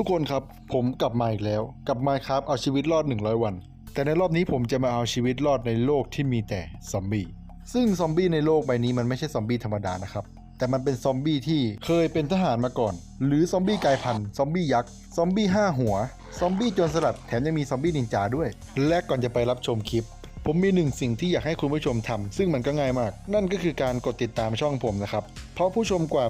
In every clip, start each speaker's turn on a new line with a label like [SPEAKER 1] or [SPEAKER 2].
[SPEAKER 1] ทุกคนครับผมกลับมาอีกแล้วกลับมาครับเอาชีวิตรอด 100 วัน แต่ในรอบนี้ผมจะมาเอาชีวิตรอดในโลกที่มีแต่ซอมบี้ซึ่งซอมบี้ในโลกใบนี้มันไม่ใช่ซอมบี้ธรรมดานะครับแต่มันเป็นซอมบี้ที่เคยเป็นทหารมาก่อน หรือซอมบี้กายพันธุ์ซอมบี้ยักษ์ซอมบี้ห้าหัว ซอมบี้โจรสลัดแถมยังมีซอมบี้นินจาด้วย และก่อนจะไปรับชมคลิป ผมมีหนึ่งสิ่งที่อยากให้คุณผู้ชมทำซึ่งมันก็ง่ายมาก นั่นก็คือการกดติดตามช่องผมนะครับ เพราะผู้ชมกว่า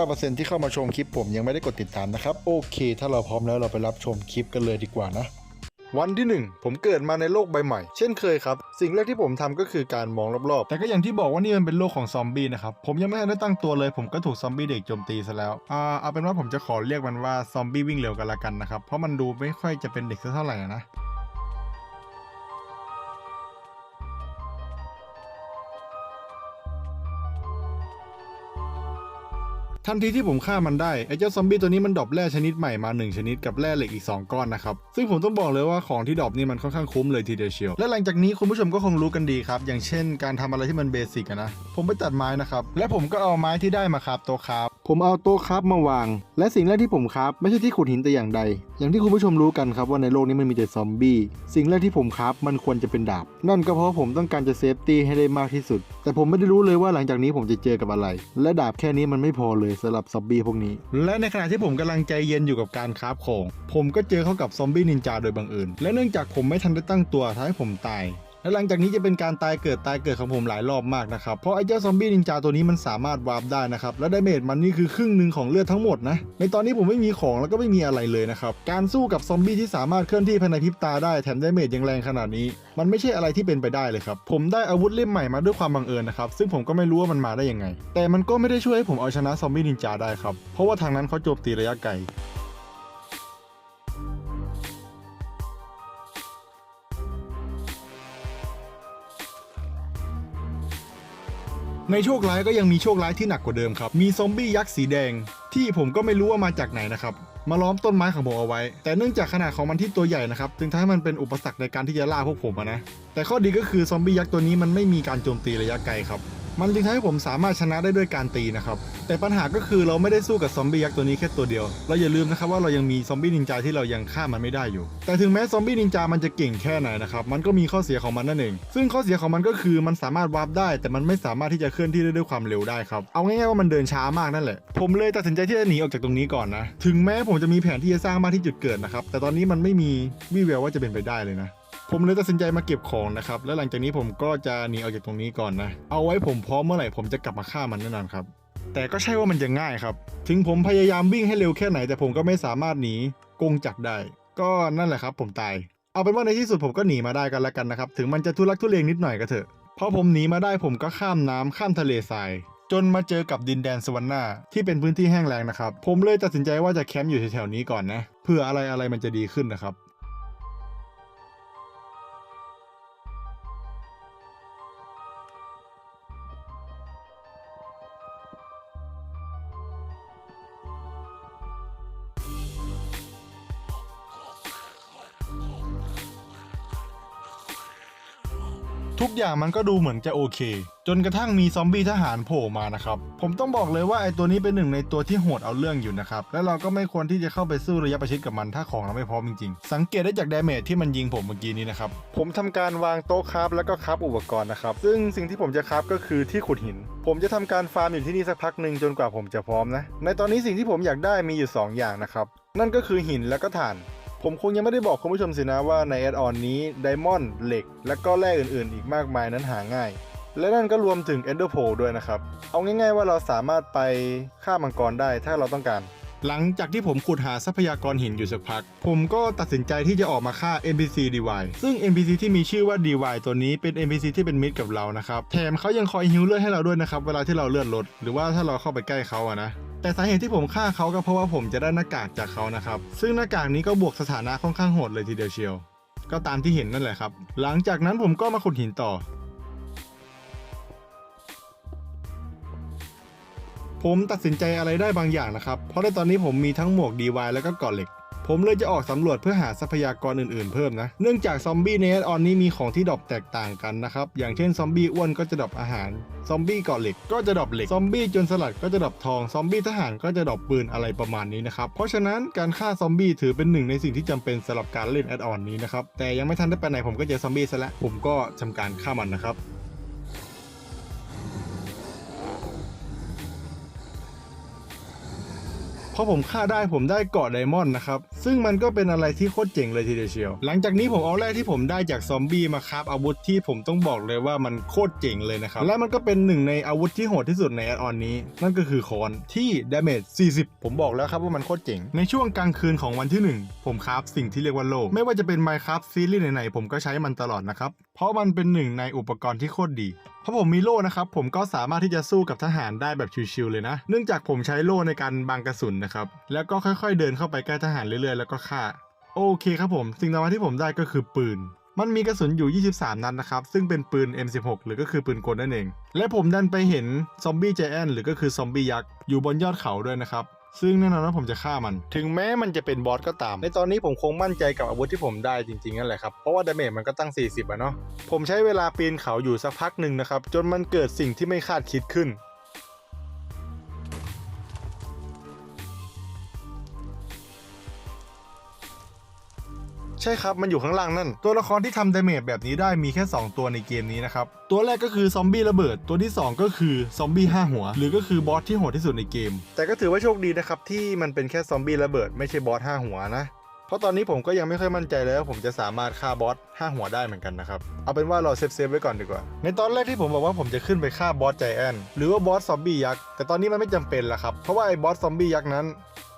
[SPEAKER 1] 89%ที่เข้ามาชมคลิปผมยังไม่ได้กดติดตามนะครับ โอเค ถ้าเราพร้อมแล้วเราไปรับชมคลิปกันเลยดีกว่านะวันที่ 1 ผมเกิดมาในโลกใบใหม่ เช่นเคยครับ สิ่งแรกที่ผมทำก็คือการมองรอบๆ แต่ก็อย่างที่บอกว่านี่มันเป็นโลกของซอมบี้นะครับ ผมยังไม่ทันได้ตั้งตัวเลย ผมก็ถูกซอมบี้เด็กโจมตีซะแล้ว อ่า เอาเป็นว่าผมจะขอเรียกมันว่าซอมบี้วิ่งเร็วกันละกันนะครับ เพราะมันดูไม่ค่อยจะเป็นเด็กสักเท่าไหร่นะ ทันทีที่ผมฆ่ามันได้ไอ้เจ้าซอมบี้ตัวนี้มันดรอปแร่ชนิดใหม่มา 1 ชนิดกับแร่เหล็กอีก 2 ก้อนนะครับ ซึ่งผมต้องบอกเลยว่าของที่ดรอปนี่มันค่อนข้างคุ้มเลยทีเดียวเชียว และหลังจากนี้คุณผู้ชมก็คงรู้กันดีครับ อย่างเช่น การทำอะไรที่มันเบสิกนะ ผมไปตัดไม้นะครับ และผมก็เอาไม้ที่ได้มาครับโต๊ะครับ ผมเอาโต๊ะครับมาวาง และสิ่งแรกที่ผมครับไม่ใช่ที่ขุดหินแต่อย่างใด อย่างที่คุณผู้ชมรู้กันครับว่าในโลกนี้มันมีแต่ซอมบี้ สิ่งแรกที่ผมครับมันควรจะเป็นดาบ นั่นก็เพราะผมต้องการจะเซฟตี้ให้ได้มากที่สุด แต่ผมไม่ได้รู้เลยว่าหลังจากนี้ผมจะเจอกับอะไร และดาบแค่นี้มันไม่พอเลยสำหรับซอมบี้พวกนี้ และในขณะที่ผมกำลังใจเย็นอยู่กับการคราฟของ ผมก็เจอเข้ากับซอมบี้นินจาโดยบังเอิญ และเนื่องจากผมไม่ทันได้ตั้งตัวทำให้ผมตาย และหลังจากนี้จะเป็นการตายเกิดตายเกิดของผมหลายรอบมากนะครับเพราะไอ้เจ้าซอมบี้นินจาตัวนี้มันสามารถวาร์ปได้นะครับและดาเมจมันนี่คือครึ่งหนึ่งของเลือดทั้งหมดนะในตอนนี้ผมไม่มีของแล้วก็ไม่มีอะไรเลยนะครับการสู้กับซอมบี้ที่สามารถเคลื่อนที่ภายในพริบตาได้แถมดาเมจยังแรงขนาดนี้ มันไม่ใช่อะไรที่เป็นไปได้เลยครับผมได้อาวุธเล่มใหม่มาด้วยความบังเอิญนะครับซึ่งผมก็ไม่รู้ว่ามันมาได้ยังไง แต่มันก็ไม่ได้ช่วยให้ผมเอาชนะซอมบี้นินจาได้ครับเพราะว่าทางนั้นเขาโจมตีระยะไกล ในโชคร้ายก็ยังมีโชคร้ายที่หนักกว่าเดิมครับ มีซอมบี้ยักษ์สีแดง ที่ผมก็ไม่รู้ว่ามาจากไหนนะครับ มาล้อมต้นไม้ของผมเอาไว้ แต่เนื่องจากขนาดของมันที่ตัวใหญ่นะครับ จึงทำให้มันเป็นอุปสรรคในการที่จะล่าพวกผมนะ แต่ข้อดีก็คือซอมบี้ยักษ์ตัวนี้มันไม่มีการโจมตีระยะไกลครับ มันจึงทำให้ผมสามารถชนะได้ด้วยการตีนะครับ แต่ปัญหาก็คือเราไม่ได้สู้กับซอมบี้ยักษ์ตัวนี้แค่ตัวเดียว เราอย่าลืมนะครับว่าเรายังมีซอมบี้นินจาที่เรายังฆ่ามันไม่ได้อยู่ แต่ถึงแม้ซอมบี้นินจามันจะเก่งแค่ไหนนะครับ มันก็มีข้อเสียของมันนั่นเอง ซึ่งข้อเสียของมันก็คือมันสามารถวาร์ปได้ แต่มันไม่สามารถที่จะเคลื่อนที่ได้ด้วยความเร็วได้ครับ เอาง่ายๆว่ามันเดินช้ามากนั่นแหละ ผมเลยตัดสินใจที่จะหนีออกจากตรงนี้ก่อนนะ ถึงแม้ผมจะมีแผนที่จะสร้างบ้านที่จุดเกิดนะครับ แต่ตอนนี้มันไม่มีวี่แววว่าจะเป็นไปได้เลยนะ ผมเลยตัดสินใจมาเก็บของนะครับ แล้วหลังจากนี้ผมก็จะหนีออกจากตรงนี้ก่อนนะ เอาไว้ผมพร้อมเมื่อไหร่ผมจะกลับมาฆ่ามันแน่นอนครับ แต่ก็ใช่ว่ามันจะง่ายครับ ถึงผมพยายามวิ่งให้เร็วแค่ไหน แต่ผมก็ไม่สามารถหนีกงจักได้ ก็นั่นแหละครับ ผมตาย เอาเป็นว่าในที่สุดผมก็หนีมาได้กันแล้วกันนะครับ ถึงมันจะทุลักทุเลนิดหน่อยก็เถอะ พอผมหนีมาได้ผมก็ข้ามน้ำข้ามทะเลทรายจนมาเจอกับดินแดนสวรรค์นาที่เป็นพื้นที่แห้งแล้งนะครับ ผมเลยตัดสินใจว่าจะแคมป์อยู่แถวๆนี้ก่อนนะเพื่ออะไรอะไรมันจะดีขึ้นนะครับ อย่างมันก็ดูเหมือนจะโอเค จนกระทั่งมีซอมบี้ทหารโผล่มานะครับ ผมต้องบอกเลยว่าไอตัวนี้เป็นหนึ่งในตัวที่โหดเอาเรื่องอยู่นะครับ และเราก็ไม่ควรที่จะเข้าไปสู้ระยะประชิดกับมันถ้าของเราไม่พร้อมจริงๆ สังเกตได้จากดาเมจที่มันยิงผมเมื่อกี้นี้นะครับ ผมทำการวางโต๊ะครับแล้วก็ครับอุปกรณ์นะครับ ซึ่งสิ่งที่ผมจะครับก็คือที่ขุดหิน ผมจะทำการฟาร์มอยู่ที่นี่สักพักหนึ่งจนกว่าผมจะพร้อมนะ ในตอนนี้สิ่งที่ผมอยากได้มีอยู่สองอย่างนะครับ นั่นก็คือหินแล้วก็ถ่าน ผมคงยังไม่ได้บอกคุณผู้ชมสินะว่าในแอดออนนี้ไดมอนด์เหล็ก และก็แร่อื่นๆ อีกมากมายนั้นหาง่าย และนั่นก็รวมถึงเอนเดอร์โพด้วยนะครับ เอาง่ายๆว่าเราสามารถไปฆ่ามังกรได้ถ้าเราต้องการ หลังจากที่ผมขุดหาทรัพยากรหินอยู่สักพัก ผมก็ตัดสินใจที่จะออกมาฆ่า NPC DY ซึ่ง NPC ที่มีชื่อว่า DY ตัวนี้เป็น NPC ที่เป็นมิตรกับเรานะครับ แถมเขายังคอยฮิวเลือดให้เราด้วยนะครับ เวลาที่เราเลือดลด หรือว่าถ้าเราเข้าไปใกล้เขาอะนะแต่สาเหตุที่ผมฆ่าเขาก็เพราะว่าผมจะได้หน้ากากจากเขานะครับ ซึ่งหน้ากากนี้ก็บวกสถานะค่อนข้างโหดเลยทีเดียวเชียว ก็ตามที่เห็นนั่นแหละครับ หลังจากนั้นผมก็มาขุดหินต่อ ผมตัดสินใจอะไรได้บางอย่างนะครับ เพราะในตอนนี้ผมมีทั้งหมวก DY แล้วก็กราะเหล็ก ผมเลยจะออกสำรวจเพื่อหาทรัพยากรอื่นๆเพิ่มนะ เนื่องจากซอมบี้ในแอดออนนี้มีของที่ดรอปแตกต่างกันนะครับ อย่างเช่นซอมบี้อ้วนก็จะดรอปอาหาร ซอมบี้กาะเหล็กก็จะดรอปเหล็ก ซอมบี้จนสลัดก็จะดรอปทอง ซอมบี้ทหารก็จะดรอปปืนอะไรประมาณนี้นะครับ เพราะฉะนั้นการฆ่าซอมบี้ถือเป็นหนึ่งในสิ่งที่จำเป็นสำหรับการเล่นแอดออนนี้นะครับ แต่ยังไม่ทันได้ไปไหนผมก็เจอซอมบี้ซะแล้ว ผมก็ทำการฆ่ามันนะครับ พอผมฆ่าได้ผมได้เกาะไดมอนด์นะครับ ซึ่งมันก็เป็นอะไรที่โคตรเจ๋งเลยทีเดียวเชียว หลังจากนี้ผมเอาแร่ที่ผมได้จากซอมบี้มาคราฟอาวุธที่ผมต้องบอกเลยว่ามันโคตรเจ๋งเลยนะครับ และมันก็เป็นหนึ่งในอาวุธที่โหดที่สุดในแอดออนนี้ นั่นก็คือคอนที่ดาเมจ40 ผมบอกแล้วครับว่ามันโคตรเจ๋ง ในช่วงกลางคืนของวันที่ 1 ผมคราฟสิ่งที่เรียกว่าโลก ไม่ว่าจะเป็น Minecraft ซีรีส์ไหนๆผมก็ใช้มันตลอดนะครับ เพราะมันเป็นหนึ่งในอุปกรณ์ที่โคตรดีเพราะผมมีโล่นะครับ ผมก็สามารถที่จะสู้กับทหารได้แบบชิวๆเลยนะ เนื่องจากผมใช้โล่ในการบังกระสุนนะครับแล้วก็ค่อยๆเดินเข้าไปใกล้ทหารเรื่อยๆแล้วก็ฆ่าโอเคครับผม สิ่งต่อมาที่ผมได้ก็คือปืน มันมีกระสุนอยู่ 23 นัดนะครับ ซึ่งเป็นปืน M16 หรือก็คือปืนกลนั่นเอง และผมดันไปเห็นซอมบี้ใจแอนหรือก็คือซอมบี้ยักษ์อยู่บนยอดเขาด้วยนะครับซึ่งแน่นอนว่าผมจะฆ่ามัน ถึงแม้มันจะเป็นบอสก็ตาม ในตอนนี้ผมคงมั่นใจกับอาวุธที่ผมได้จริงๆนั่นแหละครับ เพราะว่าดาเมจมันก็ตั้ง 40อะเนาะ ผมใช้เวลาปีนเขาอยู่สักพักหนึ่งนะครับ จนมันเกิดสิ่งที่ไม่คาดคิดขึ้น ใช่ครับมันอยู่ข้างล่างนั่น ตัวละครที่ทำดาเมจแบบนี้ได้มีแค่ 2 ตัวในเกมนี้นะครับ ตัวแรกก็คือซอมบี้ระเบิด ตัวที่ 2 ก็คือซอมบี้ห้าหัว หรือก็คือบอสที่โหดที่สุดในเกม แต่ก็ถือว่าโชคดีนะครับที่มันเป็นแค่ซอมบี้ระเบิดไม่ใช่บอสห้าหัวนะเพราะตอนนี้ผมก็ยังไม่ค่อยมั่นใจเลยว่าผมจะสามารถฆ่าบอสห้าหัวได้เหมือนกันนะครับ เอาเป็นว่าเราเซฟเซฟไว้ก่อนดีกว่า ในตอนแรกที่ผมบอกว่าผมจะขึ้นไปฆ่าบอสใจแอนหรือว่าบอสซอมบี้ยักษ์แต่ตอนนี้มันไม่จำเป็นแล้วครับเพราะว่าไอ้บอสซอมบี้ยักษ์นั้น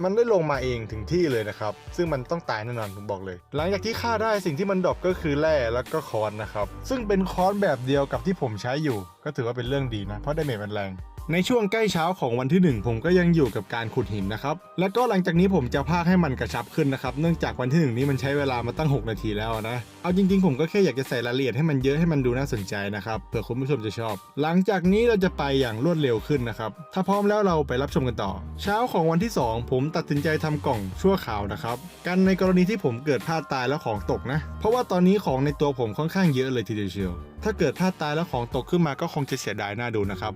[SPEAKER 1] มันได้ลงมาเองถึงที่เลยนะครับ ซึ่งมันต้องตายแน่นอนผมบอกเลย หลังจากที่ฆ่าได้สิ่งที่มันดรอปก็คือแร่แล้วก็คอนนะครับ ซึ่งเป็นคอนแบบเดียวกับที่ผมใช้อยู่ ก็ถือว่าเป็นเรื่องดีนะ เพราะได้เมจมันแรง ในช่วงใกล้เช้าของวันที่ 1 ผมก็ยังอยู่กับการขุดหินนะครับ แล้วก็หลังจากนี้ผมจะพากให้มันกระชับขึ้นนะครับ เนื่องจากวันที่ 1 นี้มันใช้เวลามาตั้ง 6 นาทีแล้วนะ เอาจริงๆ ผมก็แค่อยากจะใส่รายละเอียดให้มันเยอะให้มันดูน่าสนใจนะครับเผื่อคุณผู้ชมจะชอบ หลังจากนี้เราจะไปอย่างรวดเร็วขึ้นนะครับ ถ้าพร้อมแล้วเราไปรับชมกันต่อ เช้าของวันที่ 2 ผมตัดสินใจทำกล่องชั่วข่าวนะครับ กันในกรณีที่ผมเกิดพลาดตายแล้วของตกนะ เพราะว่าตอนนี้ของในตัวผมค่อนข้างเยอะเลยทีเดียวเชียว ถ้าเกิดพลาดตายแล้วของตกขึ้นมาก็คงจะเสียดายน่าดูนะครับ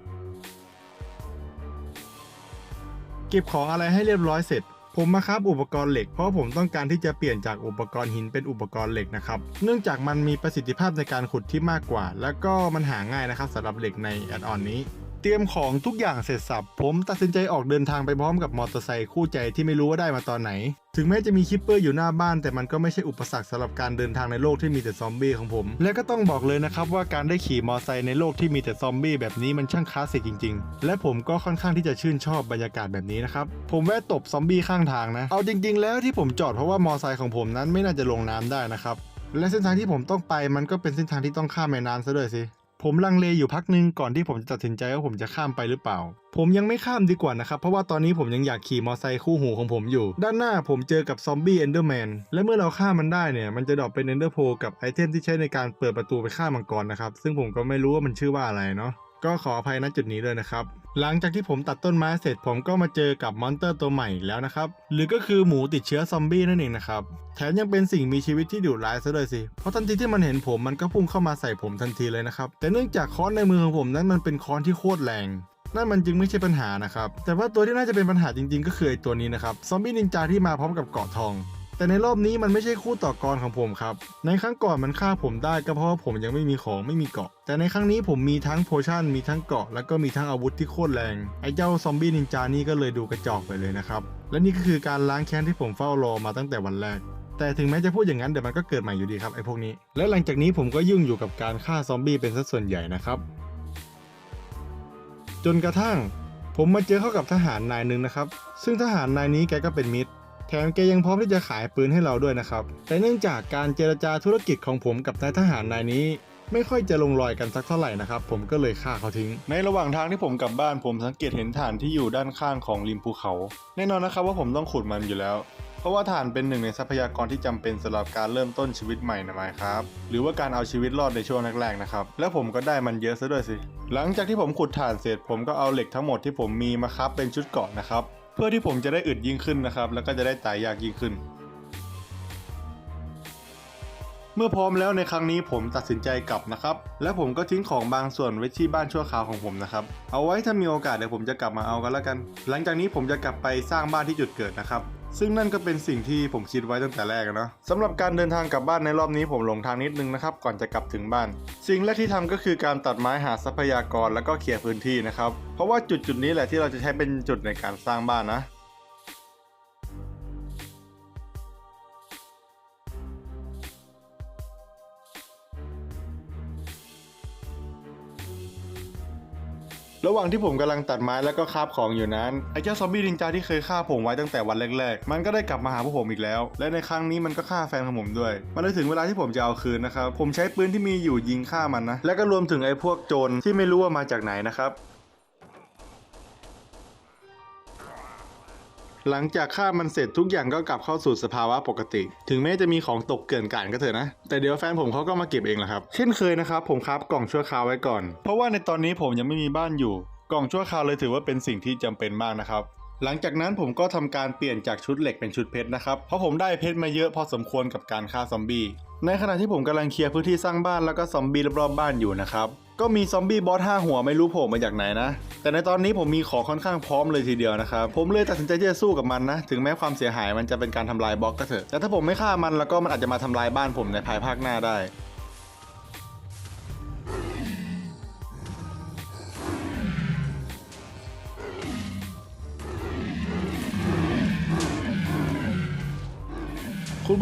[SPEAKER 1] เก็บของอะไรให้เรียบร้อยเสร็จ ผมมาครับอุปกรณ์เหล็กเพราะผมต้องการที่จะเปลี่ยนจากอุปกรณ์หินเป็นอุปกรณ์เหล็กนะครับ เนื่องจากมันมีประสิทธิภาพในการขุดที่มากกว่า แล้วก็มันหาง่ายนะครับสำหรับเหล็กในแอดออนนี้ เตรียมของทุกอย่างเสร็จสับ ผมตัดสินใจออกเดินทางไปพร้อมกับมอเตอร์ไซค์คู่ใจที่ไม่รู้ว่าได้มาตอนไหน ถึงแม้จะมีคิปเปอร์อยู่หน้าบ้าน แต่มันก็ไม่ใช่อุปสรรคสำหรับการเดินทางในโลกที่มีแต่ซอมบี้ของผม และก็ต้องบอกเลยนะครับว่าการได้ขี่มอเตอร์ไซค์ในโลกที่มีแต่ซอมบี้แบบนี้มันช่างคลาสสิกจริง ๆ และผมก็ค่อนข้างที่จะชื่นชอบบรรยากาศแบบนี้นะครับ ผมแวะตบซอมบี้ข้างทางนะ เอาจริง ๆ แล้วที่ผมจอดเพราะว่ามอเตอร์ไซค์ของผมนั้นไม่น่าจะลงน้ำได้นะครับ และเส้นทางที่ผมต้องไปมันก็เป็นเส้นทางที่ต้องข้ามแม่น้ำซะด้วยสิ ผมลังเลอยู่พักหนึงก่อนที่ผมจะตัดสินใจว่าผมจะข้ามไปหรือเปล่า ผมยังไม่ข้ามดีกว่านะครับ เพราะว่าตอนนี้ผมยังอยากขี่มอไซค์คู่หูของผมอยู่ ด้านหน้าผมเจอกับซอมบี้เอนเดอร์แมนและเมื่อเราฆ่ามันได้เนี่ย มันจะดรอปเป็นเอนเดอร์โพกับไอเทมที่ใช้ในการเปิดประตูไปฆ่ามังกรนะครับ ซึ่งผมก็ไม่รู้ว่ามันชื่อว่าอะไรเนาะ ก็ขออภัยณจุดนี้ด้วยนะครับ หลังจากที่ผมตัดต้นไม้เสร็จผมก็มาเจอกับมอนเตอร์ตัวใหม่แล้วนะครับ หรือก็คือหมูติดเชื้อซอมบี้นั่นเองนะครับ แถมยังเป็นสิ่งมีชีวิตที่ดุร้ายซะด้วยสิ เพราะทันทีที่มันเห็นผมมันก็พุ่งเข้ามาใส่ผมทันทีเลยนะครับ แต่เนื่องจากค้อนในมือของผมนั้นมันเป็นค้อนที่โคตรแรงนั่นมันจึงไม่ใช่ปัญหานะครับ แต่ว่าตัวที่น่าจะเป็นปัญหาจริงๆ ก็คือไอตัวนี้นะครับ ซอมบี้นินจาที่มาพร้อมกับเกาะทอง แต่ในรอบนี้มันไม่ใช่คู่ต่อกรของผมครับ ในครั้งก่อนมันฆ่าผมได้ก็เพราะว่าผมยังไม่มีของไม่มีเกาะ แต่ในครั้งนี้ผมมีทั้งโพชั่นมีทั้งเกาะแล้วก็มีทั้งอาวุธที่โคตรแรง ไอ้เจ้าซอมบี้นินจานี่ก็เลยดูกระจอกไปเลยนะครับ และนี่ก็คือการล้างแค้นที่ผมเฝ้ารอมาตั้งแต่วันแรกแต่ถึงแม้จะพูดอย่างนั้นเดี๋ยวมันก็เกิดใหม่อยู่ดีครับไอ้พวกนี้ และหลังจากนี้ผมก็ยุ่งอยู่กับการฆ่าซอมบี้เป็นสัดส่วนใหญ่นะครับ จนกระทั่ง ผมมาเจอเข้ากับทหารนายหนึ่งนะครับ ซึ่งทหารนายนี้แกก็เป็นมิตร แถมแกยังพร้อมที่จะขายปืนให้เราด้วยนะครับ แต่เนื่องจากการเจรจาธุรกิจของผมกับนายทหารนายนี้ ไม่ค่อยจะลงรอยกันสักเท่าไหร่นะครับ ผมก็เลยฆ่าเขาทิ้ง ในระหว่างทางที่ผมกลับบ้านผมสังเกตเห็นฐานที่อยู่ด้านข้างของริมภูเขา แน่นอนนะครับว่าผมต้องขุดมันอยู่แล้ว เพราะว่าถ่านเป็นหนึ่งในทรัพยากรที่จำเป็นสำหรับการเริ่มต้นชีวิตใหม่นะไมครับ หรือว่าการเอาชีวิตรอดในช่วงแรกๆนะครับ และผมก็ได้มันเยอะซะด้วยสิ หลังจากที่ผมขุดถ่านเสร็จ ผมก็เอาเหล็กทั้งหมดที่ผมมีมาครับเป็นชุดเกาะนะครับ พื่อที่ผมจะได้อึดยิ่งขึ้นนะครับ แล้วก็จะได้ตายยากยิ่งขึ้น เมื่อพร้อมแล้วในครั้งนี้ผมตัดสินใจกลับนะครับ และผมก็ทิ้งของบางส่วนไว้ที่บ้านชั่วคราวของผมนะครับ เอาไว้ถ้ามีโอกาสเดี๋ยวผมจะกลับมาเอากันแล้วกัน หลังจากนี้ผมจะกลับไปสร้างบ้านที่จุดเกิดนะครับซึ่งนั่นก็เป็นสิ่งที่ผมคิดไว้ตั้งแต่แรกนะสำหรับการเดินทางกลับบ้านในรอบนี้ผมหลงทางนิดนึงนะครับ ก่อนจะกลับถึงบ้าน สิ่งแรกที่ทำก็คือการตัดไม้หาทรัพยากรแล้วก็เคลียร์พื้นที่นะครับ เพราะว่าจุดจุดนี้แหละที่เราจะใช้เป็นจุดในการสร้างบ้านนะ ระหว่างที่ผมกำลังตัดไม้แล้วก็คาบของอยู่นั้นไอ้เจ้าซอมบี้ดินจาที่เคยฆ่าผมไว้ตั้งแต่วันแรกๆ มันก็ได้กลับมาหาพวกผมอีกแล้ว และในครั้งนี้มันก็ฆ่าแฟนของผมด้วย มันเลยถึงเวลาที่ผมจะเอาคืนนะครับ ผมใช้ปืนที่มีอยู่ยิงฆ่ามันนะ และก็รวมถึงไอ้พวกโจรที่ไม่รู้ว่ามาจากไหนนะครับ หลังจากฆ่ามันเสร็จทุกอย่างก็กลับเข้าสู่สภาวะปกติ ถึงแม้จะมีของตกเกลื่อนกาดก็เถอะนะ แต่เดี๋ยวแฟนผมเขาก็มาเก็บเองแหละครับ เช่นเคยนะครับผมครับกล่องชั่วคราวไว้ก่อน เพราะว่าในตอนนี้ผมยังไม่มีบ้านอยู่ กล่องชั่วคราวเลยถือว่าเป็นสิ่งที่จำเป็นมากนะครับหลังจากนั้นผมก็ทำการเปลี่ยนจากชุดเหล็กเป็นชุดเพชรนะครับ เพราะผมได้เพชรมาเยอะพอสมควรกับการฆ่าซอมบี้ ในขณะที่ผมกำลังเคลียร์พื้นที่สร้างบ้านแล้วก็ซอมบี้รอบๆบ้านอยู่นะครับ ก็มีซอมบี้บอสห้าหัวไม่รู้โผล่มาจากไหนนะ แต่ในตอนนี้ผมมีของค่อนข้างพร้อมเลยทีเดียวนะครับ ผมเลยตัดสินใจที่จะสู้กับมันนะ ถึงแม้ความเสียหายมันจะเป็นการทำลายบล็อกก็เถอะ แต่ถ้าผมไม่ฆ่ามันแล้วก็มันอาจจะมาทำลายบ้านผมในภายภาคหน้าได้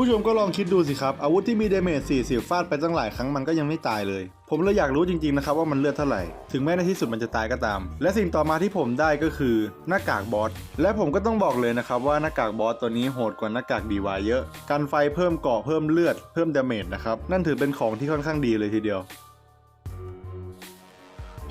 [SPEAKER 1] ผู้ชมก็ลองคิดดูสิครับ อาวุธที่มีเดเมจ40 ฟาดไปตั้งหลายครั้งมันก็ยังไม่ตายเลย ผมเลยอยากรู้จริงๆนะครับว่ามันเลือดเท่าไหร่ ถึงแม้ในที่สุดมันจะตายก็ตาม และสิ่งต่อมาที่ผมได้ก็คือหน้ากากบอส และผมก็ต้องบอกเลยนะครับว่าหน้ากากบอสตัวนี้โหดกว่าหน้ากากดีวายเยอะ กันไฟเพิ่มเกาะเพิ่มเลือด เพิ่มดาเมจนะครับ นั่นถือเป็นของที่ค่อนข้างดีเลยทีเดียว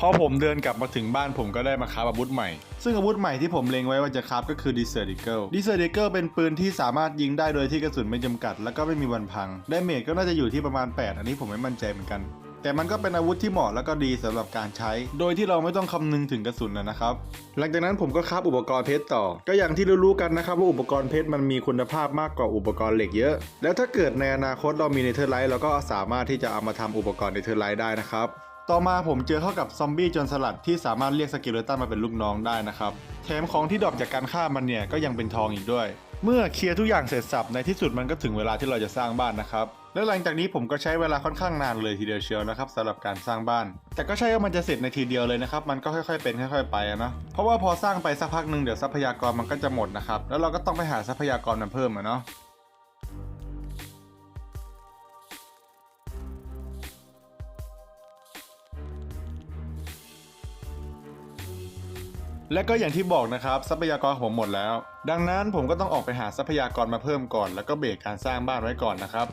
[SPEAKER 1] พอผมเดินกลับมาถึงบ้านผมก็ได้มาคาฟอาวุธใหม่ ซึ่งอาวุธใหม่ที่ผมเล็งไว้ว่าจะคาฟก็คือ Desert Eagle Desert Eagle เป็นปืนที่สามารถยิงได้โดยที่กระสุนไม่จำกัด แล้วก็ไม่มีวันพังไดาเมจก็น่าจะอยู่ที่ประมาณ 8 อันนี้ผมไม่มั่นใจเหมือนกัน แต่มันก็เป็นอาวุธที่เหมาะแล้วก็ดีสำหรับการใช้ โดยที่เราไม่ต้องคำนึงถึงกระสุนนะครับ หลังจากนั้นผมก็คาฟอุปกรณ์เพชรต่อ ก็อย่างที่รู้ๆกันนะครับว่าอุปกรณ์เพชรมันมีคุณภาพมากกว่าอุปกรณ์เหล็กเยอะ แล้วถ้าเกิดในอนาคตเรามีเนเธอร์ไลท์เราก็สามารถที่จะเอามาทำอุปกรณ์เนเธอร์ไลท์ได้นะครับ ต่อมาผมเจอเข้ากับซอมบี้จนสลัดที่สามารถเรียกสกิลเลตันมาเป็นลูกน้องได้นะครับ แถมของที่ดรอปจากการฆ่ามันเนี่ยก็ยังเป็นทองอีกด้วย เมื่อเคลียร์ทุกอย่างเสร็จสับในที่สุดมันก็ถึงเวลาที่เราจะสร้างบ้านนะครับ และหลังจากนี้ผมก็ใช้เวลาค่อนข้างนานเลยทีเดียวเชียวนะครับสำหรับการสร้างบ้าน แต่ก็ใช่ว่ามันจะเสร็จในทีเดียวเลยนะครับมันก็ค่อยๆเป็นค่อยๆไปนะเพราะว่าพอสร้างไปสักพักหนึ่งเดี๋ยวทรัพยากรมันก็จะหมดนะครับแล้วเราก็ต้องไปหาทรัพยากรมาเพิ่มอะเนาะ และก็อย่างที่บอกนะครับทรัพยากรของผมหมดแล้ว ดังนั้นผมก็ต้องออกไปหาทรัพยากรมาเพิ่มก่อน แล้วก็เบรกการสร้างบ้านไว้ก่อนนะครับ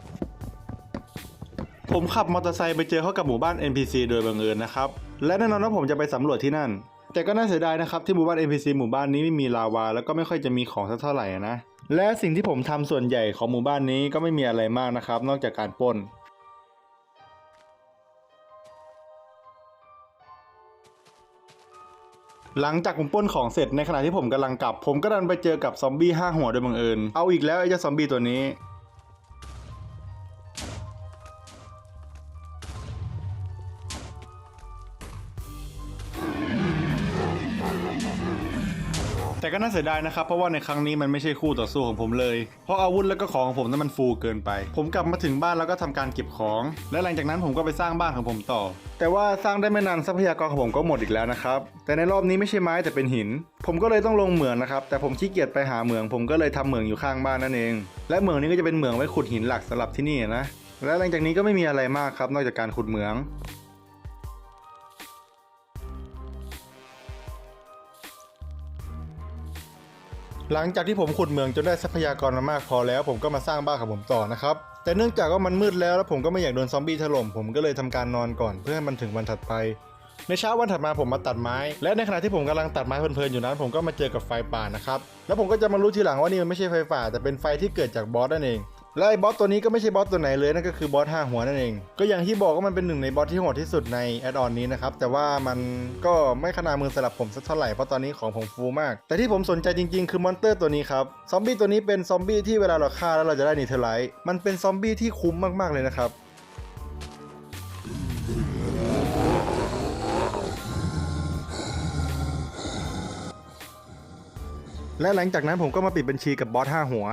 [SPEAKER 1] ผมขับมอเตอร์ไซค์ไปเจอเข้ากับหมู่บ้าน NPC โดยบังเอิญนะครับ และแน่นอนว่าผมจะไปสำรวจที่นั่น แต่ก็น่าเสียดายนะครับที่หมู่บ้าน NPC หมู่บ้านนี้ไม่มีลาวา แล้วก็ไม่ค่อยจะมีของสักเท่าไหร่นะและสิ่งที่ผมทำส่วนใหญ่ของหมู่บ้านนี้ก็ไม่มีอะไรมากนะครับ นอกจากการปล้น หลังจากผมปล้นของเสร็จในขณะที่ผมกำลังกลับ ผมก็ดันไปเจอกับซอมบี้ห้าหัวโดยบังเอิญเอาอีกแล้วไอ้เจ้าซอมบี้ตัวนี้ ก็น่าเสียดายนะครับ เพราะว่าในครั้งนี้มันไม่ใช่คู่ต่อสู้ของผมเลย เพราะอาวุธแล้วก็ของของผมนั้นมันฟูเกินไป ผมกลับมาถึงบ้านแล้วก็ทำการเก็บของ และหลังจากนั้นผมก็ไปสร้างบ้านของผมต่อ แต่ว่าสร้างได้ไม่นานทรัพยากรของผมก็หมดอีกแล้วนะครับ แต่ในรอบนี้ไม่ใช่ไม้แต่เป็นหิน ผมก็เลยต้องลงเหมืองนะครับ แต่ผมขี้เกียจไปหาเหมือง ผมก็เลยทำเหมืองอยู่ข้างบ้านนั่นเอง และเหมืองนี้ก็จะเป็นเหมืองไว้ขุดหินหลักสำหรับที่นี่นะ และหลังจากนี้ก็ไม่มีอะไรมากครับ นอกจากการขุดเหมือง หลังจากที่ผมขุดเมืองจนได้ทรัพยากรมามากพอแล้ว ผมก็มาสร้างบ้านของผมต่อนะครับแต่เนื่องจากว่ามันมืดแล้วแล้วผมก็ไม่อยากโดนซอมบี้ถล่มผมก็เลยทำการนอนก่อนเพื่อให้มันถึงวันถัดไป ในเช้าวันถัดมาผมมาตัดไม้ และในขณะที่ผมกำลังตัดไม้เพลินๆอยู่นั้น ผมก็มาเจอกับไฟป่านะครับแล้วผมก็จะมารู้ทีหลังว่านี่มันไม่ใช่ไฟป่าแต่เป็นไฟที่เกิดจากบอสนั่นเอง และไอ้บอสตัวนี้ก็ไม่ใช่บอสตัวไหนเลยนั่นก็คือบอสห้าหัวนั่นเอง ก็อย่างที่บอกว่ามันเป็นหนึ่งในบอสที่โหดที่สุดในแอดออนนี้นะครับ แต่ว่ามันก็ไม่ขนาดมือสำหรับผมสักเท่าไหร่เพราะตอนนี้ของผมฟูมาก แต่ที่ผมสนใจจริงๆ คือมอนเตอร์ตัวนี้ครับ ซอมบี้ตัวนี้เป็นซอมบี้ที่เวลาเราฆ่าแล้วเราจะได้นิเทอร์ไลท์มันเป็นซอมบี้ที่คุ้มมากๆเลยนะครับและหลังจากนั้นผมก็มาปิดบัญชีกับบอสห้าหัว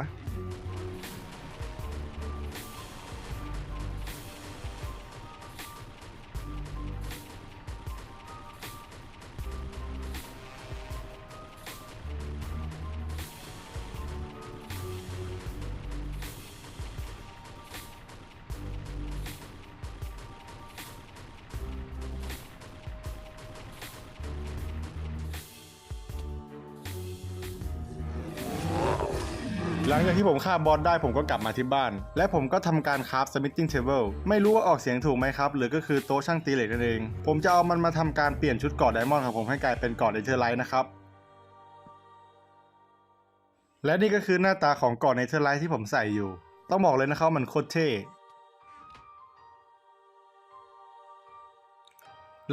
[SPEAKER 1] ที่ผมฆ่าบอสได้ผมก็กลับมาที่บ้าน และผมก็ทำการคราฟสมิธติ้งเทเบิลไม่รู้ว่าออกเสียงถูกไหมครับ หรือก็คือโต๊ะช่างตีเหล็กนั่นเอง ผมจะเอามันมาทำการเปลี่ยนชุดกอดไดมอนด์ของผมให้กลายเป็นกอดเอเธอร์ไลท์นะครับและนี่ก็คือหน้าตาของกอดเนเธอร์ไลท์ที่ผมใส่อยู่ ต้องบอกเลยนะครับมันโคตรเท่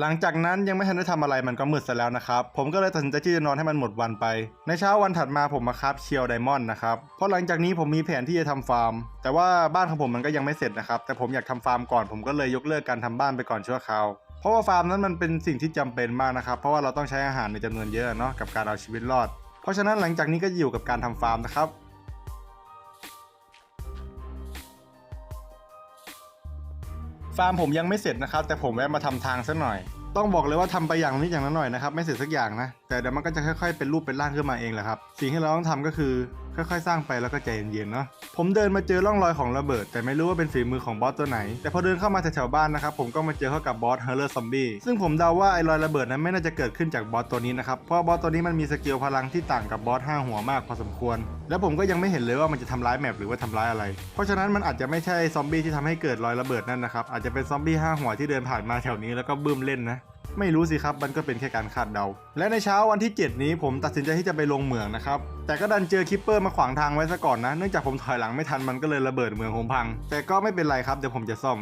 [SPEAKER 1] หลังจากนั้นยังไม่ทันได้ทำอะไรมันก็มืดซะแล้วนะครับ ผมก็เลยตัดสินใจที่จะนอนให้มันหมดวันไป ในเช้าวันถัดมาผมมาคราฟเชียวไดมอนด์นะครับ เพราะหลังจากนี้ผมมีแผนที่จะทำฟาร์ม แต่ว่าบ้านของผมมันก็ยังไม่เสร็จนะครับ แต่ผมอยากทำฟาร์มก่อน ผมก็เลยยกเลิกการทำบ้านไปก่อนชั่วคราวเพราะว่าฟาร์มนั้นมันเป็นสิ่งที่จำเป็นมากนะครับ เพราะว่าเราต้องใช้อาหารในจำนวนเยอะเนาะกับการเอาชีวิตรอด เพราะฉะนั้นหลังจากนี้ก็อยู่กับการทำฟาร์มนะครับ ฟาร์มผมยังไม่เสร็จนะครับ แต่ผมแวะมาทำทางซะหน่อย ต้องบอกเลยว่าทำไปอย่างนิดอย่างนั้นหน่อยนะครับ ไม่เสร็จสักอย่างนะ แต่เดี๋ยวมันก็จะค่อยๆ เป็นรูปเป็นร่างขึ้นมาเองแหละครับ สิ่งที่เราต้องทำก็คือ ค่อยๆ สร้างไปแล้วก็ใจเย็นๆเนาะผมเดินมาเจอร่องรอยของระเบิด แต่ไม่รู้ว่าเป็นฝีมือของบอสตัวไหน แต่พอเดินเข้ามาแถวๆบ้านนะครับผมก็มาเจอเข้ากับบอสเฮอร์เลอร์ซอมบี้ซึ่งผมเดาว่าไอ้รอยระเบิดนั้นไม่น่าจะเกิดขึ้นจากบอสตัวนี้นะครับเพราะบอสตัวนี้มันมีสกิลพลังที่ต่างกับบอสห้าหัวมากพอสมควร แล้วผมก็ยังไม่เห็นเลยว่ามันจะทำร้ายแมปหรือว่าทำร้ายอะไร เพราะฉะนั้นมันอาจจะไม่ใช่ซอมบี้ที่ทำให้เกิดรอยระเบิดนั่นนะครับอาจจะเป็นซอมบี้ห้าหัวที่เดินผ่านมาแถวนี้แล้วก็บึ้มเล่นนะ ไม่รู้สิครับมันก็เป็นแค่การคาดเดา และในเช้าวันที่ 7 นี้ผมตัดสินใจที่จะไปลงเหมืองนะครับแต่ก็ดันเจอคิปเปอร์มาขวางทางไว้ซะก่อนนะเนื่องจากผมถอยหลังไม่ทันมันก็เลยระเบิดเหมืองผมพัง แต่ก็ไม่เป็นไรครับเดี๋ยวผมจะซ่อม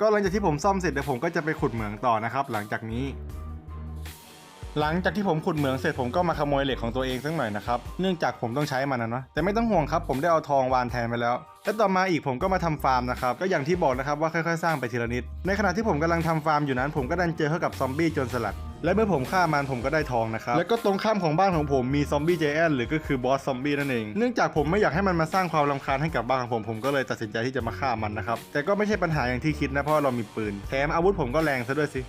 [SPEAKER 1] ก็หลังจากที่ผมซ่อมเสร็จเดี๋ยวผมก็จะไปขุดเหมืองต่อนะครับหลังจากนี้ หลังจากที่ผมขุดเหมืองเสร็จผมก็มาขโมยเหล็กของตัวเองสักหน่อยนะครับ เนื่องจากผมต้องใช้มันนะเนาะแต่ไม่ต้องห่วงครับ ผมได้เอาทองวานแทนไปแล้ว และต่อมาอีกผมก็มาทำฟาร์มนะครับ ก็อย่างที่บอกนะครับว่าค่อยๆ สร้างไปทีละนิด ในขณะที่ผมกำลังทำฟาร์มอยู่นั้น ผมก็ดันเจอเข้ากับซอมบี้จนสลัด และเมื่อผมฆ่ามันผมก็ได้ทองนะครับ แล้วก็ตรงข้ามของบ้านของผมมีซอมบี้เจแอนหรือก็คือบอสซอมบี้นั่นเอง เนื่องจากผมไม่อยากให้มันมาสร้างความรำคาญให้กับบ้านของผม ผมก็เลยตัดสินใจที่จะมาฆ่ามันนะครับ แต่ก็ไม่ใช่ปัญหาอย่างที่คิดนะเพราะเรามีปืน แถมอาวุธผมก็แรงซะด้วยสิ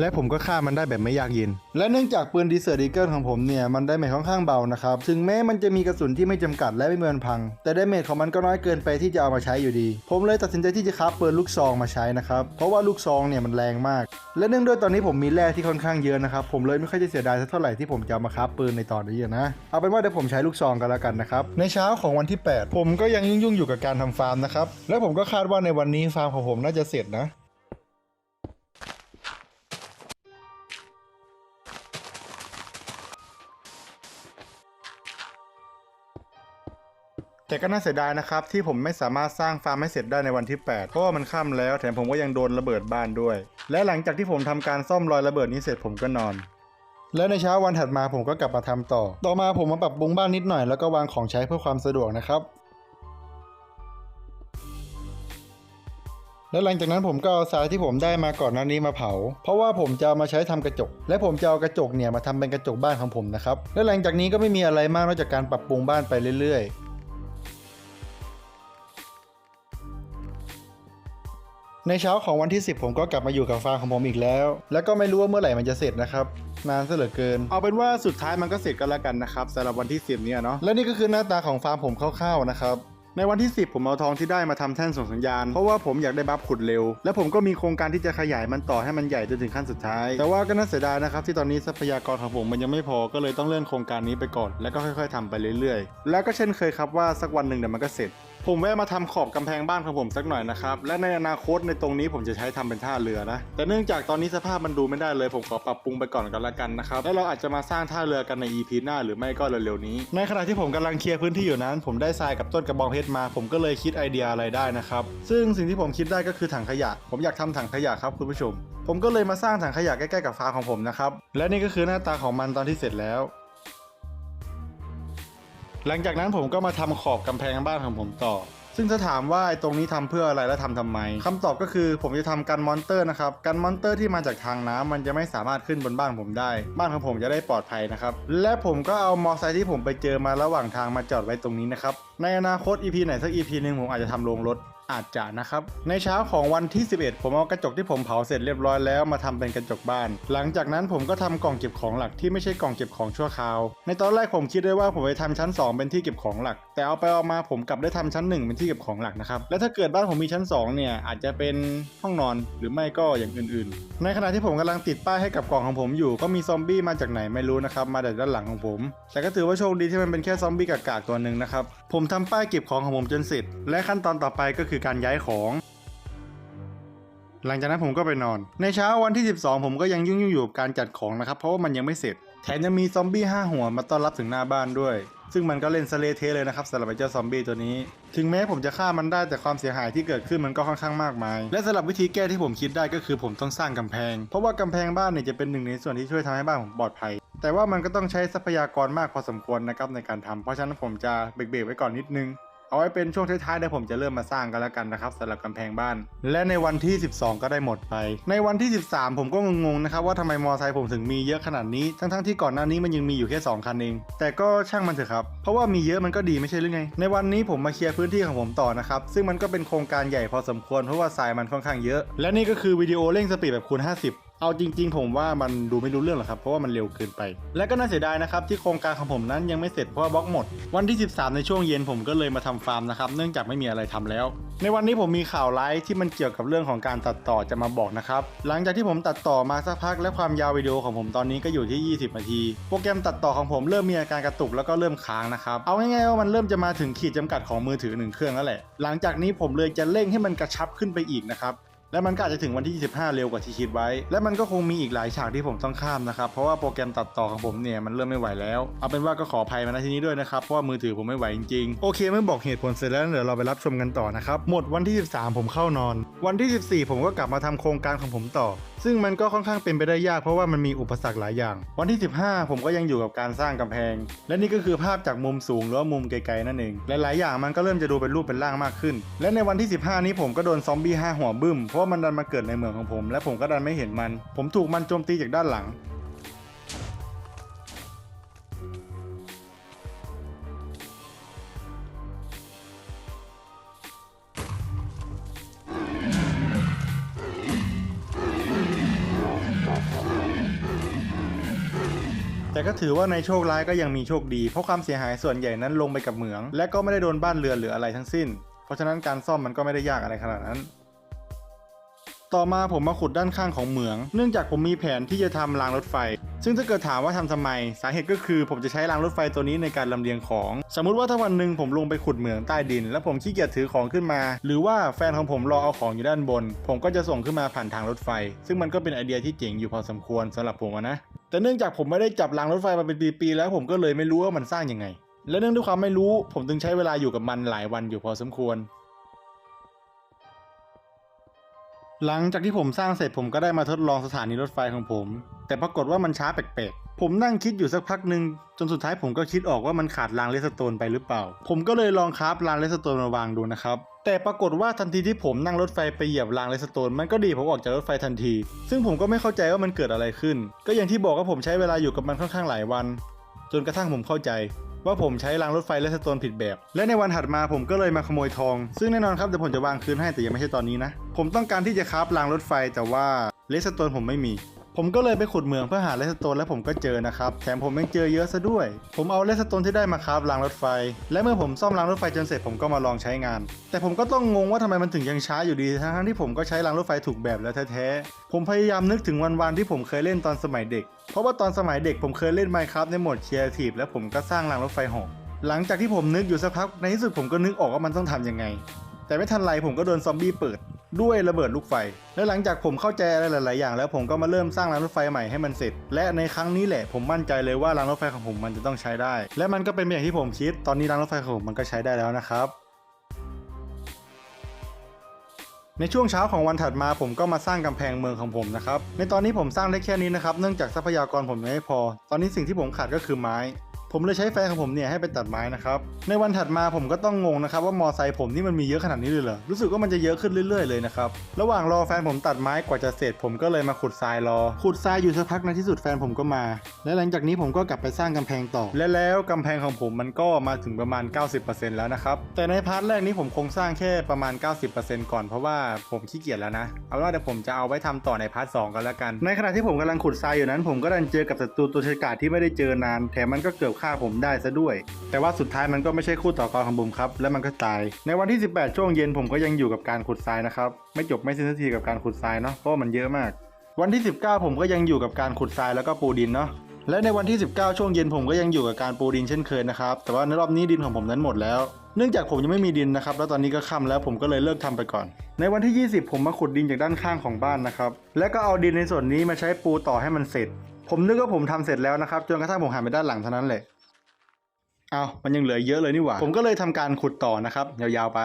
[SPEAKER 1] และผมก็ฆ่ามันได้แบบไม่ยากเย็น และเนื่องจากปืนดีเซอร์ดีเกิลของผมเนี่ย มันได้เมจค่อนข้างเบานะครับ ถึงแม้มันจะมีกระสุนที่ไม่จำกัดและไม่เมีวันพัง แต่ได้เมจของมันก็น้อยเกินไปที่จะเอามาใช้อยู่ดี ผมเลยตัดสินใจที่จะคราฟปืนลูกซองมาใช้นะครับ เพราะว่าลูกซองเนี่ยมันแรงมาก และเนื่องด้วยตอนนี้ผมมีแร่ที่ค่อนข้างเยอะนะครับ ผมเลยไม่ค่อยจะเสียดายสักเท่าไหร่ที่ผมจะมาคราฟปืนในตอนนี้นะ เอาเป็นว่าเดี๋ยวผมใช้ลูกซองกันแล้วกันนะครับ ในเช้าของวันที่ 8 ผมก็ยังยุ่งๆอยู่กับการทำฟาร์มนะครับ และผมก็คาดว่าในวันนี้ฟาร์มของผมน่าจะเสร็จนะ แต่ก็น่าเสียดายนะครับ ที่ผมไม่สามารถสร้างฟาร์มให้เสร็จได้ในวันที่ 8 เพราะว่ามันค่ำแล้วแถมผมก็ยังโดนระเบิดบ้านด้วย และหลังจากที่ผมทำการซ่อมรอยระเบิดนี้เสร็จผมก็นอน และในเช้าวันถัดมาผมก็กลับมาทำต่อ ต่อมาผมมาปรับปรุงบ้านนิดหน่อยแล้วก็วางของใช้เพื่อความสะดวกนะครับและหลังจากนั้นผมก็เอาทรายที่ผมได้มาก่อนหน้านี้มาเผา เพราะว่าผมจะามาใช้ทำกระจก และผมจะเอากระจกเนี่ยมาทำเป็นกระจกบ้านของผมนะครับ และหลังจากนี้ก็ไม่มีอะไรมากนอกจากการปรับปรุงบ้านไปเรื่อยๆ ในเช้าของวันที่ 10 ผมก็กลับมาอยู่กับฟาร์มของผมอีกแล้ว แล้วก็ไม่รู้ว่าเมื่อไหร่มันจะเสร็จนะครับนานซะเหลือเกิน เอาเป็นว่าสุดท้ายมันก็เสร็จกันแล้วกันนะครับสำหรับวันที่ 10 เนี่ยเนาะและนี่ก็คือหน้าตาของฟาร์มผมคร่าวๆนะครับในวันที่ 10 ผมเอาทองที่ได้มาทำแท่นส่งสัญญาณ เพราะว่าผมอยากได้บัฟขุดเร็ว และผมก็มีโครงการที่จะขยายมันต่อให้มันใหญ่จนถึงขั้นสุดท้าย แต่ว่าก็น่าเสียดายนะครับที่ตอนนี้ทรัพยากรของผมมันยังไม่พอก็เลยต้องเลื่อนโครงการนี้ไปก่อน แล้วก็ค่อย ๆทำไปเรื่อยๆ แล้วก็เช่นเคยครับว่าสักวันหนึ่งเดี๋ยวมันก็เสร็จ ผมแวะมาทำขอบกำแพงบ้านของผมสักหน่อยนะครับ และในอนาคตในตรงนี้ผมจะใช้ทำเป็นท่าเรือนะ แต่เนื่องจากตอนนี้สภาพมันดูไม่ได้เลย ผมขอปรับปรุงไปก่อนกันละกันนะครับ แล้วเราอาจจะมาสร้างท่าเรือกันใน EP หน้าหรือไม่ก็เร็วๆนี้ ในขณะที่ผมกำลังเคลียร์พื้นที่อยู่นั้น ผมได้ทรายกับต้นกระบองเพชรมา ผมก็เลยคิดไอเดียอะไรได้นะครับ ซึ่งสิ่งที่ผมคิดได้ก็คือถังขยะ ผมอยากทำถังขยะครับคุณผู้ชม ผมก็เลยมาสร้างถังขยะใกล้ๆกับฟาร์มของผมนะครับ และนี่ก็คือหน้าตาของมันตอนที่เสร็จแล้ว หลังจากนั้นผมก็มาทำขอบกำแพงบ้านของผมต่อ ซึ่งถ้าถามว่าไอตรงนี้ทำเพื่ออะไรและทำทำไมคำตอบก็คือผมจะทำกันมอนเตอร์นะครับกันมอนเตอร์ที่มาจากทางน้ำมันจะไม่สามารถขึ้นบนบ้านผมได้ บ้านของผมจะได้ปลอดภัยนะครับ และผมก็เอามอไซค์ที่ผมไปเจอมาระหว่างทางมาจอดไว้ตรงนี้นะครับในอนาคต EP ไหนสัก EP หนึ่งผมอาจจะทำโรงรถ อาจจะนะครับ ในเช้าของวันที่ 11 ผมเอากระจกที่ผมเผาเสร็จเรียบร้อยแล้วมาทำเป็นกระจกบ้าน หลังจากนั้นผมก็ทำกล่องเก็บของหลักที่ไม่ใช่กล่องเก็บของชั่วคราว ในตอนแรกผมคิดได้ว่าผมไปทำชั้น 2 เป็นที่เก็บของหลัก แต่เอาไปเอามาผมกลับได้ทำชั้น 1 เป็นที่เก็บของหลักนะครับ และถ้าเกิดบ้านผมมีชั้น 2 เนี่ยอาจจะเป็นห้องนอนหรือไม่ก็อย่างอื่น ๆ ในขณะที่ผมกำลังติดป้ายให้กับกล่องของผมอยู่ ก็มีซอมบี้มาจากไหนไม่รู้นะครับมาจากด้านหลังของผม แต่ก็ถือว่าโชคดีที่มันเป็นแค่ซอมบี้กากๆตัวหนึ่งนะครับผมทำป้ายเก็บของของผมจนเสร็จ และขั้นตอนต่อไปก็คือการย้ายของ หลังจากนั้นผมก็ไปนอน ในเช้าวันที่ 12 ผมก็ยังยุ่งๆอยู่กับการจัดของนะครับ เพราะว่ามันยังไม่เสร็จ แถมยังมีซอมบี้5หัวมาต้อนรับถึงหน้าบ้านด้วย ซึ่งมันก็เล่นสเลเทเลยนะครับสำหรับไอ้เจ้าซอมบี้ตัวนี้ ถึงแม้ผมจะฆ่ามันได้แต่ความเสียหายที่เกิดขึ้นมันก็ค่อนข้างมากมาย และสำหรับวิธีแก้ที่ผมคิดได้ก็คือผมต้องสร้างกำแพง เพราะว่ากำแพงบ้านเนี่ยจะเป็นหนึ่งในส่วนที่ช่วยทำให้บ้านผมปลอดภัยแต่ว่ามันก็ต้องใช้ทรัพยากรมากพอสมควรนะครับในการทำเพราะฉะนั้นผมจะเบรกๆไว้ก่อนนิดนึง เอาไว้เป็นช่วงท้ายๆเดี๋ยวผมจะเริ่มมาสร้างกันแล้วกันนะครับสำหรับกำแพงบ้าน และในวันที่ 12 ก็ได้หมดไป ในวันที่ 13 ผมก็งงๆนะครับว่าทำไมมอไซค์ผมถึงมีเยอะขนาดนี้ ทั้งๆที่ก่อนหน้านี้มันยังมีอยู่แค่ 2 คันเอง แต่ก็ช่างมันเถอะครับ เพราะว่ามีเยอะมันก็ดีไม่ใช่หรือไง ในวันนี้ผมมาเคลียร์พื้นที่ของผมต่อนะครับ ซึ่งมันก็เป็นโครงการใหญ่พอสมควรเพราะว่าทรายมันค่อนข้างเยอะ และนี่ก็คือวิดีโอเร่งสปีดแบบคูณ 50 เอาจริง ๆ ผมว่ามันดูไม่รู้เรื่องหรอกครับ เพราะว่ามันเร็วเกินไป และก็น่าเสียดายนะครับที่โครงการของผมนั้นยังไม่เสร็จเพราะว่าบล็อกหมด วันที่ 13 ในช่วงเย็นผมก็เลยมาทำฟาร์มนะครับ เนื่องจากไม่มีอะไรทำแล้ว ในวันนี้ผมมีข่าวร้ายที่มันเกี่ยวกับเรื่องของการตัดต่อจะมาบอกนะครับ หลังจากที่ผมตัดต่อมาสักพักและความยาววิดีโอของผมตอนนี้ก็อยู่ที่ 20 นาที โปรแกรมตัดต่อของผมเริ่มมีอาการกระตุกแล้วก็เริ่มค้างนะครับ เอาง่ายๆว่ามันเริ่มจะมาถึงขีดจำกัดของมือถือหนึ่งเครื่องแล้วแหละ หลังจากนี้ผมเลยจะเร่งให้มันกระชับขึ้นไปอีกนะครับ และมันก็อาจจะถึงวันที่ 25 เร็วกว่าที่คิดไว้ และมันก็คงมีอีกหลายฉากที่ผมต้องข้ามนะครับ เพราะว่าโปรแกรมตัดต่อของผมเนี่ยมันเริ่มไม่ไหวแล้ว เอาเป็นว่าก็ขออภัยมาณที่นี้ด้วยนะครับ เพราะว่ามือถือผมไม่ไหวจริงๆ โอเคเมื่อบอกเหตุผลเสร็จแล้วเดี๋ยวเราไปรับชมกันต่อนะครับ หมดวันที่ 13 ผมเข้านอน วันที่ 14 ผมก็กลับมาทำโครงการของผมต่อ ซึ่งมันก็ค่อนข้างเป็นไปได้ยากเพราะว่ามันมีอุปสรรคหลายอย่าง วันที่ 15 ผมก็ยังอยู่กับการสร้างกำแพง และนี่ก็คือภาพจากมุมสูงหรือว่ามุมไกลๆนั่นเอง หลายๆอย่างมันก็เริ่มจะดูเป็นรูปเป็นร่างมากขึ้น และในวันที่ 15 นี้ผมก็โดนซอมบี้5หัวบึ้มเพราะว่ามันดันมาเกิดในเมืองของผม และผมก็ดันไม่เห็นมัน ผมถูกมันโจมตีจากด้านหลัง แต่ก็ถือว่าในโชคร้ายก็ยังมีโชคดี เพราะความเสียหายส่วนใหญ่นั้นลงไปกับเหมือง และก็ไม่ได้โดนบ้านเรือนหรืออะไรทั้งสิ้น เพราะฉะนั้นการซ่อมมันก็ไม่ได้ยากอะไรขนาดนั้น ต่อมาผมมาขุดด้านข้างของเหมือง เนื่องจากผมมีแผนที่จะทำรางรถไฟ ซึ่งถ้าเกิดถามว่าทำทำไม สาเหตุก็คือผมจะใช้รางรถไฟตัวนี้ในการลำเลียงของ สมมุติว่าถ้าวันหนึ่งผมลงไปขุดเหมืองใต้ดิน แล้วผมขี้เกียจถือของขึ้นมา หรือว่าแฟนของผมรอเอาของอยู่ด้านบน ผมก็จะส่งขึ้นมาผ่านทางรถไฟ ซึ่งมันก็เป็นไอเดียที่เจ๋งอยู่พอสมควรสำหรับผมนะ แต่เนื่องจากผมไม่ได้จับรางรถไฟมาเป็นปีๆแล้ว ผมก็เลยไม่รู้ว่ามันสร้างยังไง และเนื่องด้วยความไม่รู้ ผมจึงใช้เวลาอยู่กับมันหลายวันอยู่พอสมควร หลังจากที่ผมสร้างเสร็จผมก็ได้มาทดลองสถานีรถไฟของผม แต่ปรากฏว่ามันช้าแปลกๆ ผมนั่งคิดอยู่สักพักหนึ่งจนสุดท้ายผมก็คิดออกว่ามันขาดรางเลสโตนไปหรือเปล่า ผมก็เลยลองคราฟรางเลสโตนมาวางดูนะครับ แต่ปรากฏว่าทันทีที่ผมนั่งรถไฟไปเหยียบรางเลสโตนมันก็ดีผมออกจากรถไฟทันที ซึ่งผมก็ไม่เข้าใจว่ามันเกิดอะไรขึ้น ก็อย่างที่บอกว่าผมใช้เวลาอยู่กับมันค่อนข้างหลายวัน จนกระทั่งผมเข้าใจ ว่าผมใช้รางรถไฟและสโตนผิดแบบ และในวันถัดมาผมก็เลยมาขโมยทอง ซึ่งแน่นอนครับเดี๋ยวผมจะวางคืนให้แต่ยังไม่ใช่ตอนนี้นะ ผมต้องการที่จะคราฟรางรถไฟแต่ว่าเลสโตนผมไม่มี ผมก็เลยไปขุดเหมืองเพื่อหาเลสโตนและผมก็เจอนะครับ แถมผมยังเจอเยอะซะด้วย ผมเอาเลสโตนที่ได้มาคราฟรางรถไฟ และเมื่อผมซ่อมรางรถไฟจนเสร็จผมก็มาลองใช้งาน แต่ผมก็ต้องงงว่าทำไมมันถึงยังช้าอยู่ดีทั้งที่ผมก็ใช้รางรถไฟถูกแบบแล้วแท้ๆ ผมพยายามนึกถึงวันๆที่ผมเคยเล่นตอนสมัยเด็ก เพราะว่าตอนสมัยเด็กผมเคยเล่น Minecraft ในโหมด Creative และผมก็สร้างรางรถไฟหอกหลังจากที่ผมนึกอยู่สักพักในที่สุดผมก็นึกออกว่ามันต้องทำยังไง แต่ไม่ทันไรผมก็โดนซอมบี้เปิดด้วยระเบิดลูกไฟ และหลังจากผมเข้าใจอะไรหลาย ๆ อย่าง แล้วผมก็มาเริ่มสร้างรางรถไฟใหม่ให้มันเสร็จ และในครั้งนี้แหละผมมั่นใจเลยว่ารางรถไฟของผมมันจะต้องใช้ได้ และมันก็เป็นอย่างที่ผมคิด ตอนนี้รางรถไฟของผมมันก็ใช้ได้แล้วนะครับในช่วงเช้าของวันถัดมาผมก็มาสร้างกำแพงเมืองของผมนะครับ ในตอนนี้ผมสร้างได้แค่นี้นะครับ เนื่องจากทรัพยากรผมยังไม่พอ ตอนนี้สิ่งที่ผมขาดก็คือไม้ ผมเลยใช้แฟนของผมเนี่ยให้ไปตัดไม้นะครับ ในวันถัดมาผมก็ต้องงงนะครับว่ามอไซค์ผมนี่มันมีเยอะขนาดนี้เลยเหรอ รู้สึกว่ามันจะเยอะขึ้นเรื่อยๆเลยนะครับ ระหว่างรอแฟนผมตัดไม้กว่าจะเสร็จ ผมก็เลยมาขุดทรายรอ ขุดทรายอยู่สักพักในที่สุดแฟนผมก็มา และหลังจากนี้ผมก็กลับไปสร้างกำแพงต่อ และแล้วกำแพงของผมมันก็มาถึงประมาณ 90%แล้วนะครับ แต่ในพาร์ทแรกนี้ผมคงสร้างแค่ประมาณ 90%ก่อนเพราะว่าผมขี้เกียจแล้วนะ เอาเป็นว่าเดี๋ยวผมจะเอาไว้ทำต่อในพาร์ทสองกันแล้วกัน ในขณะที่ผมกำลังขุดทรายอยู่นั้น ผมก็ดันเจอกับศัตรูตัวฉกาจที่ไม่ได้เจอนาน แถมมันก็เกือบฆ่าผมได้ซะด้วย แต่ว่าสุดท้ายมันก็ไม่ใช่คู่ต่อกรของผมครับ และมันก็ตาย ในวันที่ 18 ช่วงเย็นผมก็ยังอยู่กับการขุดทรายนะครับ ไม่จบไม่สิ้นสักทีกับการขุดทรายเนาะเพราะมันเยอะมาก วันที่ 19 ผมก็ยังอยู่กับการขุดทรายแล้วก็ปูดินเนาะและในวันที่ 19 ช่วงเย็นผมก็ยังอยู่กับการปูดินเช่นเคยนะครับ แต่ว่าในรอบนี้ดินของผมนั้นหมดแล้ว เนื่องจากผมยังไม่มีดินนะครับ แล้วตอนนี้ก็ค่ำแล้วผมก็เลยเลิกทำไปก่อน ในวันที่ 20 ผมมาขุดดินจากด้านข้างของบ้านนะครับ และก็เอาดินในส่วนนี้มาใช้ปูต่อให้มันเสร็จ ผมนึกว่าผมทำเสร็จแล้วนะครับ จนกระทั่งผมหันไปด้านหลังเท่านั้นแหละ เอามันยังเหลือเยอะเลยนี่หว่า ผมก็เลยทำการขุดต่อนะครับ ยาวๆไป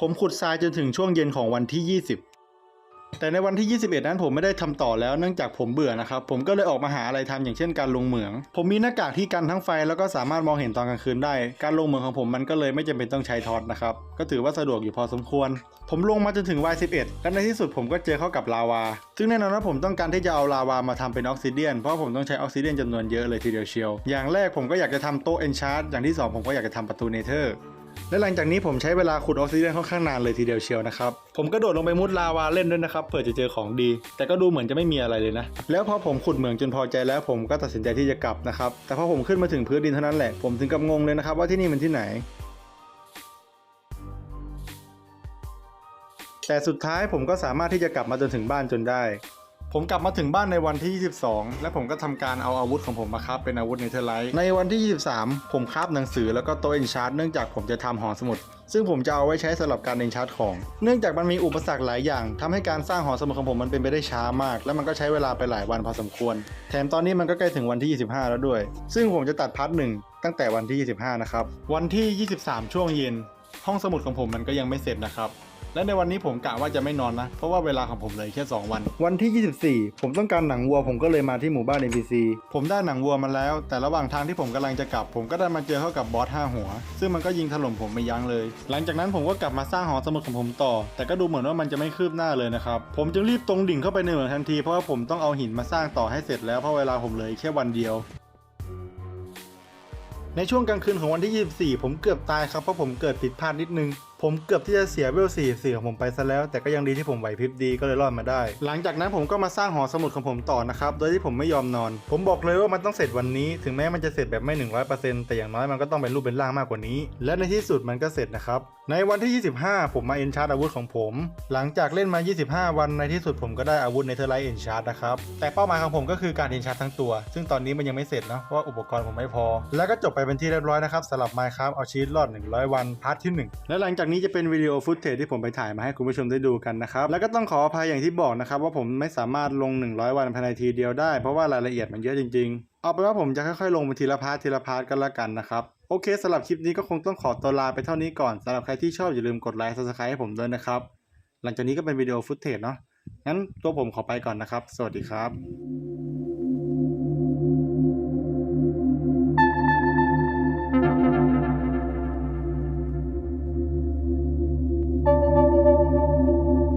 [SPEAKER 1] ผมขุดทรายจนถึงช่วงเย็นของวันที่ 20 แต่ในวันที่ 21 นั้นผมไม่ได้ทำต่อแล้วเนื่องจากผมเบื่อนะครับ ผมก็เลยออกมาหาอะไรทำอย่างเช่นการลงเหมือง ผมมีหน้ากากที่กันทั้งไฟแล้วก็สามารถมองเห็นตอนกลางคืนได้ การลงเหมืองของผมมันก็เลยไม่จำเป็นต้องใช้ทอดนะครับ ก็ถือว่าสะดวกอยู่พอสมควร ผมลงมาจนถึง Y11 และในที่สุดผมก็เจอเข้ากับลาวา ซึ่งแน่นอนว่าผมต้องการที่จะเอาลาวามาทำเป็นออกซิเดียนเพราะผมต้องใช้ออกซิเดียนจำนวนเยอะเลยทีเดียวเชียว อย่างแรกผมก็อยากจะทำโต๊ะเอนชาร์ดอย่างที่สองผมก็อยากจะทำประตูเนเธอร์ และหลังจากนี้ผมใช้เวลาขุดออกซิเดียนค่อนข้างนานเลยทีเดียวเชียวนะครับ ผมกระโดดลงไปมุดลาวาเล่นด้วยนะครับเผื่อจะเจอของดี แต่ก็ดูเหมือนจะไม่มีอะไรเลยนะ แล้วพอผมขุดเหมืองจนพอใจแล้ว ผมก็ตัดสินใจที่จะกลับนะครับ แต่พอผมขึ้นมาถึงพื้นดินเท่านั้นแหละ ผมถึงกับงงเลยนะครับว่าที่นี่มันที่ไหนแต่สุดท้ายผมก็สามารถที่จะกลับมาจนถึงบ้านจนได้ ผมกลับมาถึงบ้านในวันที่ 22 และผมก็ทำการเอาอาวุธของผมมาครับเป็นอาวุธเนเธอร์ไลท์ในวันที่ 23 ผมคราบหนังสือแล้วก็โต๊ะเอนชาร์ตเนื่องจากผมจะทำหอสมุด ซึ่งผมจะเอาไว้ใช้สำหรับการเอนชาร์ตของ เนื่องจากมันมีอุปสรรคหลายอย่างทำให้การสร้างหอสมุดของผมมันเป็นไปได้ช้ามาก และมันก็ใช้เวลาไปหลายวันพอสมควร แถมตอนนี้มันก็ใกล้ถึงวันที่ 25 แล้วด้วย ซึ่งผมจะตัดพาร์ทหนึ่งตั้งแต่วันที่ 25 นะครับวันที่ 23 ช่วงเย็น ห้องสมุดของผมมันก็ยังไม่เสร็จนะครับ และในวันนี้ผมกะว่าจะไม่นอนนะ เพราะว่าเวลาของผมเหลยแค่ 2 วัน วันที่ 24 ผมต้องการหนังวัวผมก็เลยมาที่หมู่บ้าน NPC ผมได้หนังวัวมาแล้ว แต่ระหว่างทางที่ผมกำลังจะกลับ ผมก็ได้มาเจอเข้ากับบอส5หัว ซึ่งมันก็ยิงถล่มผมไม่ยั้งเลย หลังจากนั้นผมก็กลับมาสร้างหอสมุดของผมต่อ แต่ก็ดูเหมือนว่ามันจะไม่คืบหน้าเลยนะครับ ผมจึงรีบตรงดิ่งเข้าไปในเหมืองทันทีเพราะว่าผมต้องเอาหินมาสร้างต่อให้เสร็จแล้วเพราะเวลาผมเหลยแค่วันเดียวในช่วงกลางคืนของวันที่ 24 ผมเกือบตายครับเพราะผมเกิดผิดพลาดนิดนึง ผมเกือบที่จะเสียเวล44ของผมไปซะแล้ว แต่ก็ยังดีที่ผมไหวพริบดีก็เลยรอดมาได้ หลังจากนั้นผมก็มาสร้างหอสมุดของผมต่อนะครับ โดยที่ผมไม่ยอมนอน ผมบอกเลยว่ามันต้องเสร็จวันนี้ ถึงแม้มันจะเสร็จแบบไม่ 100%แต่อย่างน้อยมันก็ต้องเป็นรูปเป็นร่างมากกว่านี้ และในที่สุดมันก็เสร็จนะครับ ในวันที่ 25 ผมมาเอนชาร์ตอาวุธของผม หลังจากเล่นมา 25 วันในที่สุดผมก็ได้อาวุธในเทอร์ไลท์เอนชาร์ตนะครับ แต่เป้าหมายของผมก็คือการเอนชาร์ตทั้งตัว ซึ่งตอนนี้มันยังไม่เสร็จนะเพราะว่าอุปกรณ์ผมไม่พอ แล้วก็จบไปเป็นที่เรียบร้อยนะครับสำหรับ Minecraft เอาชีวิตรอด 100 วันพาร์ทที่ 1 และหลังจากนี้จะเป็นวิดีโอฟุตเทจที่ผมไปถ่ายมาให้คุณผู้ชมได้ดูกันนะครับแล้วก็ต้องขออภัยอย่างที่บอกนะครับว่าผมไม่สามารถลง 100 วันภายในทีเดียวได้ เพราะว่ารายละเอียดมันเยอะจริง ๆ เอาเป็นว่าผมจะค่อยๆ ลงไปทีละพาร์ททีละพาร์ทกันละกันนะครับโอเคสำหรับคลิปนี้ก็คงต้องขอตัวลาไปเท่านี้ก่อนสำหรับใครที่ชอบอย่าลืมกดไลค์ซับสไครต์ให้ผมด้วยนะครับหลังจากนี้ก็เป็นวิดีโอฟุตเทจเนาะงั้นตัวผมขอไปก่อนนะครับ สวัสดีครับ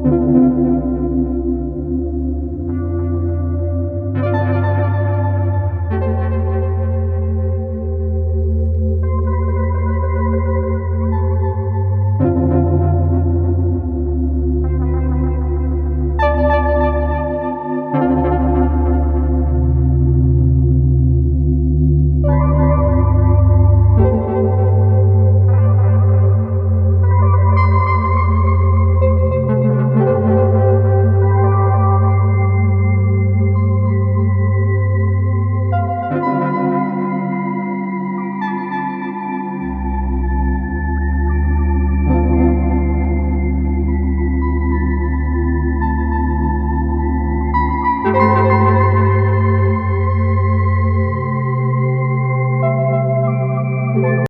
[SPEAKER 1] thank you.